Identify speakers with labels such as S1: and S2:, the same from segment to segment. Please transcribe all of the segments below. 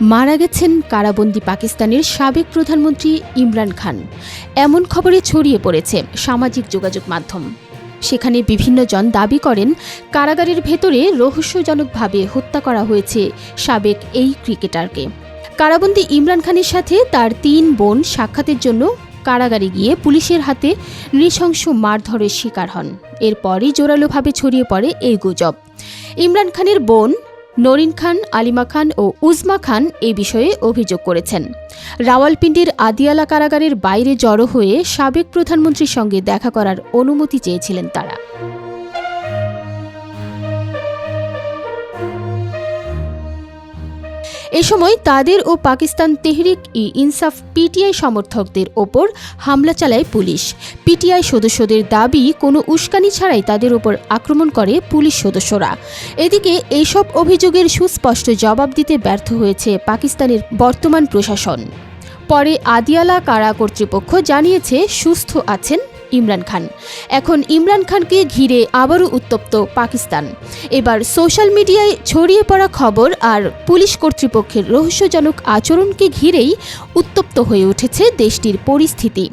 S1: মারা গেছেন কারাবন্দী পাকিস্তানের সাবেক প্রধানমন্ত্রী ইমরান খান। এমন খবরে ছড়িয়ে পড়েছে সামাজিক যোগাযোগ মাধ্যম। সেখানে বিভিন্ন জন দাবি করেন, কারাগারের ভেতরে রহস্যজনকভাবে হত্যা করা হয়েছে সাবেক এই ক্রিকেটারকে। কারাবন্দী ইমরান খানের সাথে তার তিন বোন সাক্ষাতের জন্য কারাগারে গিয়ে পুলিশের হাতে নৃশংস মারধরের শিকার হন। এরপরই জোরালোভাবে ছড়িয়ে পড়ে এই গুজব। ইমরান খানের বোন নরিন খান, আলিমা খান ও উজমা খান এ বিষয়ে অভিযোগ করেছেন। রাওয়ালপিন্ডির আদিয়ালা কারাগারের বাইরে জড়ো হয়ে সাবেক প্রধানমন্ত্রীর সঙ্গে দেখা করার অনুমতি চেয়েছিলেন তারা। এ সময় তাদের ও পাকিস্তান তেহরিক ই ইনসাফ পিটিআই সমর্থকদের ওপর হামলা চালায় পুলিশ। পিটিআই সদস্যদের দাবি, কোনো উস্কানি ছাড়াই তাদের ওপর আক্রমণ করে পুলিশ সদস্যরা। এদিকে এইসব অভিযোগের সুস্পষ্ট জবাব দিতে ব্যর্থ হয়েছে পাকিস্তানের বর্তমান প্রশাসন। পরে আদিয়ালা কারা কর্তৃপক্ষ জানিয়েছে, সুস্থ আছেন ইমরান খান। এখন ইমরান খানকে ঘিরে আবারও উত্তপ্ত পাকিস্তান। এবার সোশ্যাল মিডিয়ায় ছড়িয়ে পড়া খবর আর পুলিশ কর্তৃপক্ষের রহস্যজনক আচরণকে ঘিরেই উত্তপ্ত হয়ে উঠেছে দেশটির পরিস্থিতি।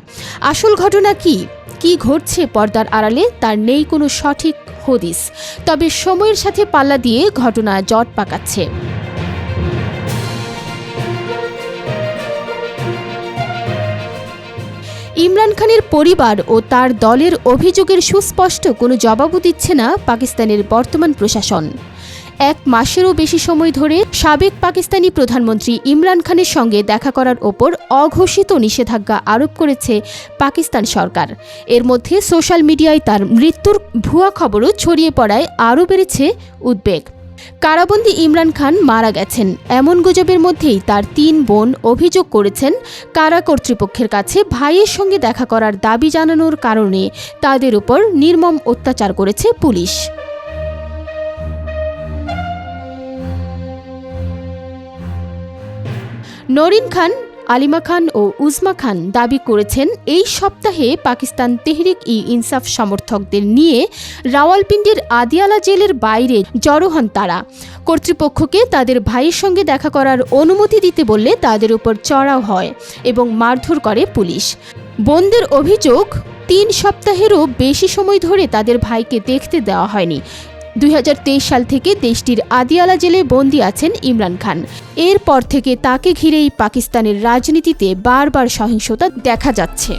S1: আসল ঘটনা কি? কি ঘটছে পর্দার আড়ালে তার নেই কোনো সঠিক হদিস। তবে সময়ের সাথে পাল্লা দিয়ে ঘটনা জট পাকাচ্ছে। ইমরান খানের পরিবার ও তার দলের অভিযোগের সুস্পষ্ট কোনো জবাবও দিচ্ছে না পাকিস্তানের বর্তমান প্রশাসন। এক মাসেরও বেশি সময় ধরে সাবেক পাকিস্তানি প্রধানমন্ত্রী ইমরান খানের সঙ্গে দেখা করার ওপর অঘোষিত নিষেধাজ্ঞা আরোপ করেছে পাকিস্তান সরকার। এর মধ্যে সোশ্যাল মিডিয়ায় তার মৃত্যুর ভুয়া খবরও ছড়িয়ে পড়ায় আরও বেড়েছে উদ্বেগ। কারাবন্দী ইমরান খান মারা গেছেন। এমন গুজবের মধ্যেই তার তিন বোন অভিযোগ করেছেন কারা কর্তৃপক্ষের কাছে ভাইয়ের সঙ্গে দেখা করার দাবি জানানোর কারণে তাদের উপর নির্মম অত্যাচার করেছে পুলিশ। নরিন খান আলিমা খান ও উজমা খান দাবি করেছেন, এই সপ্তাহে পাকিস্তান তেহরিক ই ইনসাফ সমর্থকদের নিয়ে রাওয়ালপিন্ডির আদিয়ালা জেলের বাইরে জড়ো হন তারা। কর্তৃপক্ষকে তাদের ভাইয়ের সঙ্গে দেখা করার অনুমতি দিতে বললে তাদের উপর চড়াও হয় এবং মারধর করে পুলিশ। বোনদের অভিযোগ, তিন সপ্তাহেরও বেশি সময় ধরে তাদের ভাইকে দেখতে দেওয়া হয়নি। দুই হাজার তেইশ সাল থেকে দেশটির আদিয়ালা জেলে বন্দী আছেন ইমরান খান। এরপর থেকে তাকে ঘিরেই পাকিস্তানের রাজনীতিতে বারবার সহিংসতা দেখা যাচ্ছে।